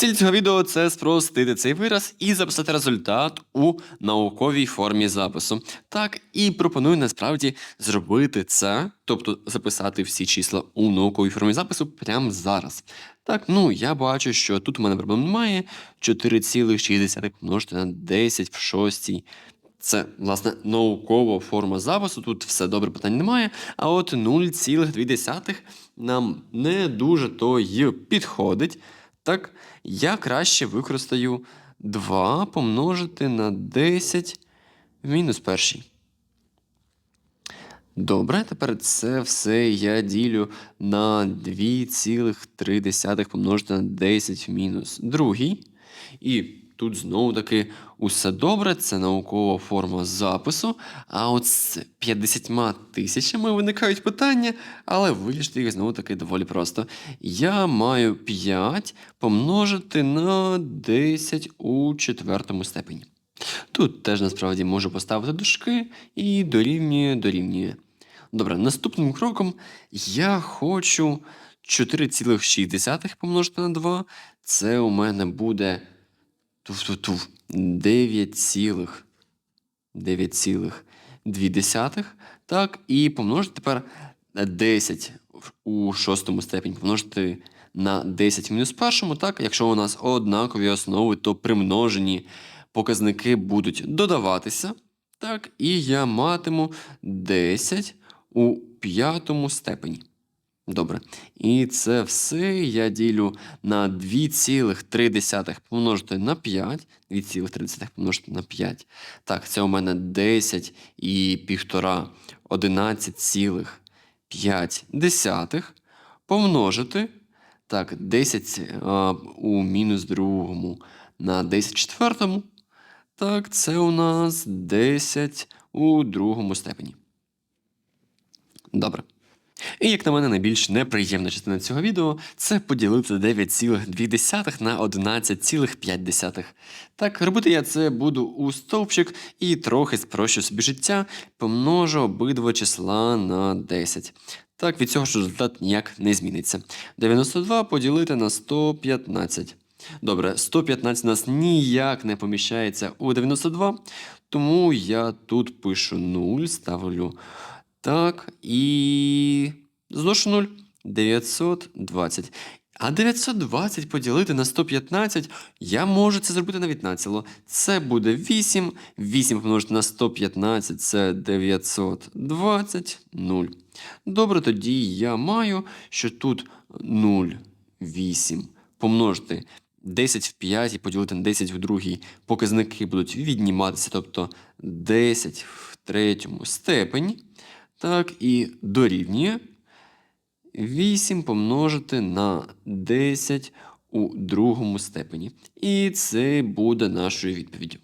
Ціль цього відео це спростити цей вираз і записати результат у науковій формі запису. Так, і пропоную насправді зробити це, тобто записати всі числа у науковій формі запису прямо зараз. Так, ну я бачу, що тут у мене проблем немає. 4,6 помножити на 10 в шостій. Це, власне, наукова форма запису, тут все добре, питань немає. А от 0,2 нам не дуже то й підходить. Так, я краще використаю 2 помножити на 10 в мінус першій. Добре, тепер це все я ділю на 2,3 помножити на 10 в мінус другий. І тут знову таки усе добре, це наукова форма запису. А от з 50 тисячами виникають питання, але вирішити їх знову таки доволі просто. Я маю 5 помножити на 10 у четвертому степені. Тут теж насправді можу поставити дужки і дорівнює, дорівнює. Добре, наступним кроком я хочу 4,6 помножити на 2. Це у мене буде туф-туф-туф, 9,2. Так, і помножити тепер 10 у шостому степені, помножити на 10 в мінус першому. Так, якщо у нас однакові основи, то примножені показники будуть додаватися. Так, і я матиму 10 у п'ятому степені. Добре. І це все я ділю на 2,3 помножити на 5. 2,3 помножити на 5. Так, це у мене 10 і півтора 11,5 помножити. Так, 10 а, у мінус другому на 10 четвертому. Так, це у нас 10 у другому степені. Добре. І, як на мене, найбільш неприємна частина цього відео це поділити 9,2 на 11,5. Так, робити я це буду у стовпчик і трохи спрощу собі життя, помножу обидва числа на 10. Так, від цього ж результат ніяк не зміниться. 92 поділити на 115. Добре, 115 у нас ніяк не поміщається у 92, тому я тут пишу 0, ставлю так, і зношу 0. 920. А 920 поділити на 115, я можу це зробити навіть націло. Це буде 8. 8 помножити на 115 це 920, 0. Добре, тоді я маю, що тут 0, 8 помножити 10 в 5 і поділити на 10 в другій. Показники будуть відніматися, тобто 10 в третьому степені. Так, і дорівнює 8 помножити на 10 у другому степені. І це буде нашою відповіддю.